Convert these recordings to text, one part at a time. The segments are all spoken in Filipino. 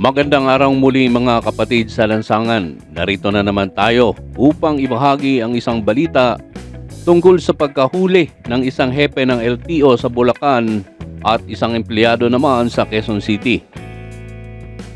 Magandang araw muli mga kapatid sa lansangan. Narito na naman tayo upang ibahagi ang isang balita tungkol sa pagkahuli ng isang hepe ng LTO sa Bulacan at isang empleyado naman sa Quezon City.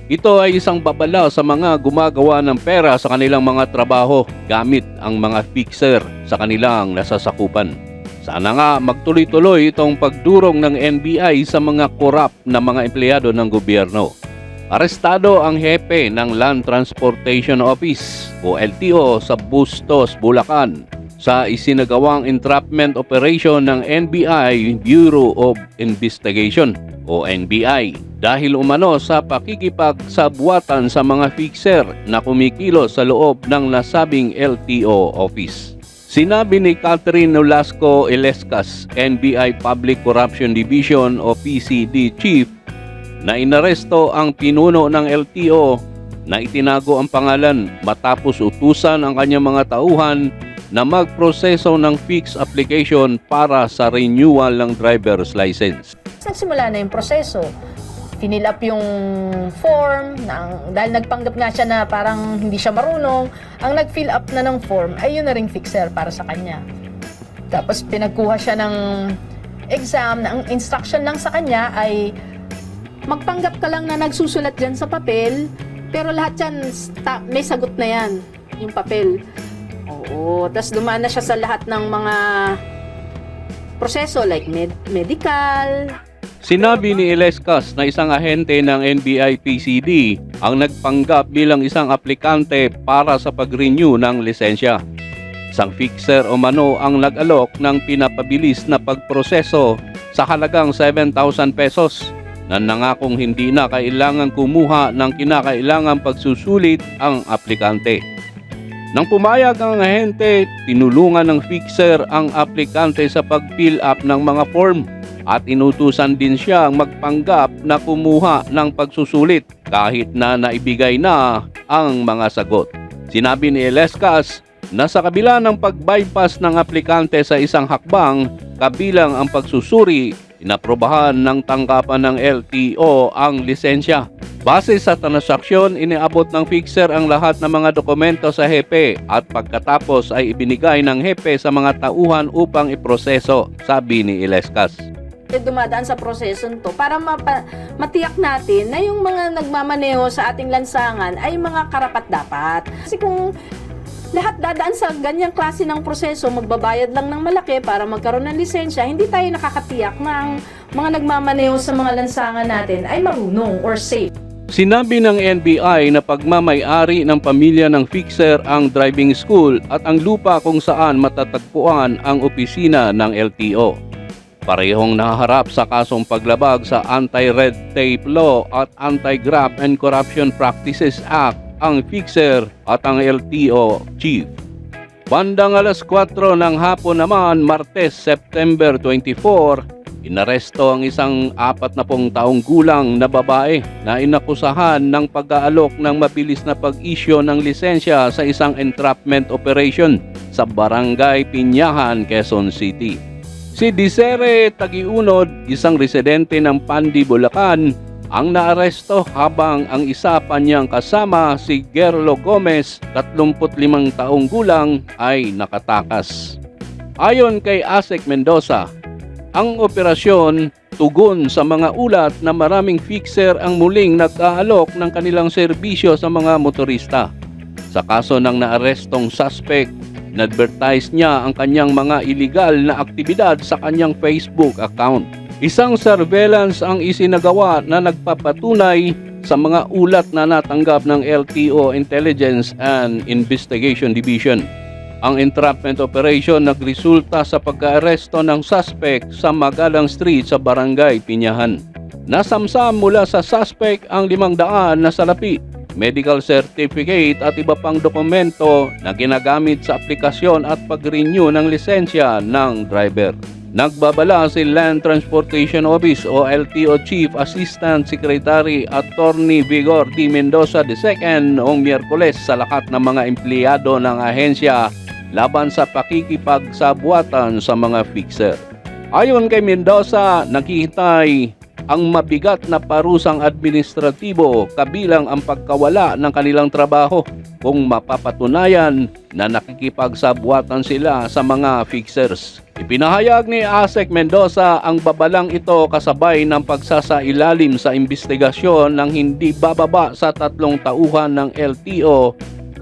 Ito ay isang babala sa mga gumagawa ng pera sa kanilang mga trabaho gamit ang mga fixer sa kanilang nasasakupan. Sana nga magtuloy-tuloy itong pagdurong ng NBI sa mga korap na mga empleyado ng gobyerno. Arestado ang hepe ng Land Transportation Office o LTO sa Bustos, Bulacan sa isinagawang entrapment operation ng NBI Bureau of Investigation o NBI dahil umano sa pakikipagsabwatan sa mga fixer na kumikilos sa loob ng nasabing LTO office. Sinabi ni Catherine Nolasco Elescas, NBI Public Corruption Division o PCD Chief na inaresto ang pinuno ng LTO na itinago ang pangalan matapos utusan ang kanyang mga tauhan na magproseso ng fix application para sa renewal ng driver's license. Nagsimula na yung proseso. Finil up yung form ng, dahil nagpanggap nga siya na parang hindi siya marunong. Ang nag-fill up na ng form ay yun na ring fixer para sa kanya. Tapos pinagkuha siya ng exam na ang instruction lang sa kanya ay magpanggap ka lang na nagsusulat dyan sa papel pero lahat yan may sagot na yan yung papel. Oo, tapos dumaan na siya sa lahat ng mga proseso like med- medical, Sinabi ni Elescas na isang ahente ng NBI PCD ang nagpanggap bilang isang aplikante para sa pag-renew ng lisensya. Isang fixer o mano ang nag-alok ng pinapabilis na pagproseso sa halagang 7,000 pesos na nangakong hindi na kailangan kumuha ng kinakailangang pagsusulit ang aplikante. Nang pumayag ang ahente, tinulungan ng fixer ang aplikante sa pag-fill up ng mga form at inutusan din siyang magpanggap na kumuha ng pagsusulit kahit na naibigay na ang mga sagot. Sinabi ni Elescas na sa kabila ng pag-bypass ng aplikante sa isang hakbang kabilang ang pagsusuri, inaprobahan ng tanggapan ng LTO ang lisensya. Base sa transaksyon, iniabot ng fixer ang lahat ng mga dokumento sa hepe at pagkatapos ay ibinigay ng hepe sa mga tauhan upang iproseso, sabi ni Ilescas. eh, dumadaan sa proseso to para mapa- matiyak natin na yung mga nagmamaneho sa ating lansangan ay mga karapat dapat. Kasi kung lahat dadaan sa ganyang klase ng proseso, magbabayad lang ng malaki para magkaroon ng lisensya, hindi tayo nakakatiyak na ang mga nagmamaneho sa mga lansangan natin ay marunong or safe. Sinabi ng NBI na pagmamay-ari ng pamilya ng fixer ang driving school at ang lupa kung saan matatagpuan ang opisina ng LTO. Parehong nahaharap sa kasong paglabag sa Anti-Red Tape Law at Anti-Graft and Corruption Practices Act ang fixer at ang LTO chief. Bandang alas 4 ng hapon naman, Martes, September 24, Inaresto ang isang apat na pong taong gulang na babae na inakusahan ng pag-aalok ng mabilis na pag-isyo ng lisensya sa isang entrapment operation sa Barangay Pinyahan, Quezon City. Si Disere Tagiunod, isang residente ng Pandi, Bulacan, ang naaresto habang ang isa pa niyang kasama si Gerlo Gomez, 35 taong gulang, ay nakatakas. Ayon kay Asek Mendoza, ang operasyon tugon sa mga ulat na maraming fixer ang muling nag-aalok ng kanilang serbisyo sa mga motorista. Sa kaso ng naarestong suspect, nadvertise niya ang kanyang mga illegal na aktibidad sa kanyang Facebook account. Isang surveillance ang isinagawa na nagpapatunay sa mga ulat na natanggap ng LTO Intelligence and Investigation Division. Ang entrapment operation nagresulta sa pagkaaresto ng suspect sa Magalang Street sa Barangay Pinyahan. Nasamsam mula sa suspect ang limang daan na salapi, medical certificate at iba pang dokumento na ginagamit sa aplikasyon at pag-renew ng lisensya ng driver. Nagbabala si Land Transportation Office o LTO Chief Assistant Secretary Attorney Vigor D. Mendoza II noong Miyerkules sa lakat ng mga empleyado ng ahensya laban sa pakikipagsabuatan sa mga fixer. Ayon kay Mendoza, nakihintay ang mabigat na parusang administratibo kabilang ang pagkawala ng kanilang trabaho kung mapapatunayan na nakikipagsabwatan sila sa mga fixers. Ipinahayag ni Asek Mendoza ang babalang ito kasabay ng pagsasailalim sa investigasyon ng hindi bababa sa tatlong tauhan ng LTO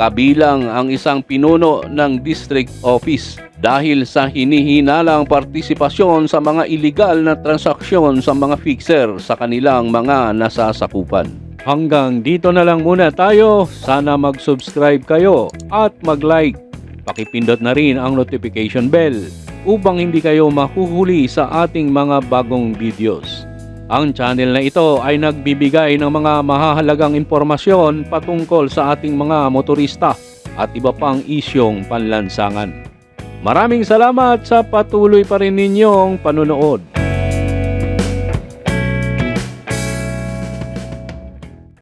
kabilang ang isang pinuno ng district office dahil sa hinihinalang partisipasyon sa mga illegal na transaksyon sa mga fixer sa kanilang mga nasasakupan. Hanggang dito na lang muna tayo. Sana mag-subscribe kayo at mag-like. Pakipindot na rin ang notification bell upang hindi kayo mahuhuli sa ating mga bagong videos. Ang channel na ito ay nagbibigay ng mga mahahalagang impormasyon patungkol sa ating mga motorista at iba pang isyong panlansangan. Maraming salamat sa patuloy pa rin ninyong panunood.